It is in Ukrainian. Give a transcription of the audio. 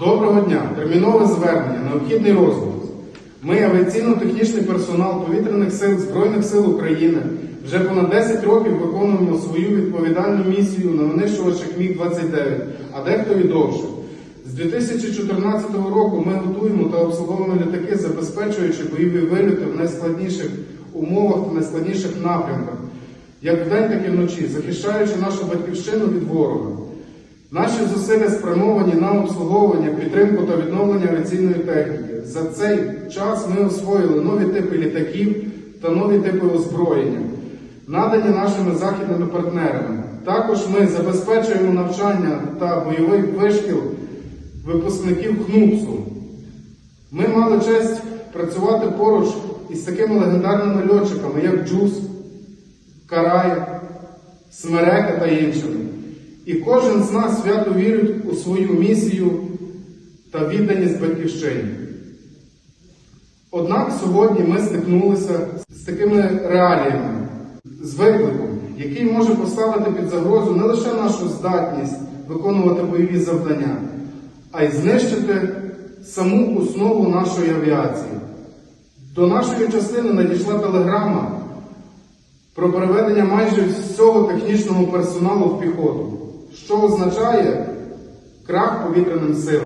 Доброго дня! Термінове звернення, необхідний розвиток. Ми, авіаційно-технічний персонал повітряних сил Збройних сил України, вже понад 10 років виконуємо свою відповідальну місію на винищувачах Міг-29, а дехто і довше. З 2014 року ми готуємо та обслуговуємо літаки, забезпечуючи бойові вильоти в найскладніших умовах та найскладніших напрямках, як вдень, так і вночі, захищаючи нашу батьківщину від ворога. Наші зусилля спрямовані на обслуговування, підтримку та відновлення авіаційної техніки. За цей час ми освоїли нові типи літаків та нові типи озброєння, надані нашими західними партнерами. Також ми забезпечуємо навчання та бойовий вишкіл випускників ХНУПСу. Ми мали честь працювати поруч із такими легендарними льотчиками, як Джус, Карай, Смерека та іншими. І кожен з нас свято вірить у свою місію та відданість батьківщині. Однак сьогодні ми стикнулися з такими реаліями, з викликом, який може поставити під загрозу не лише нашу здатність виконувати бойові завдання, а й знищити саму основу нашої авіації. До нашої частини надійшла телеграма про переведення майже всього технічного персоналу в піхоту, що означає крах повітряним силам.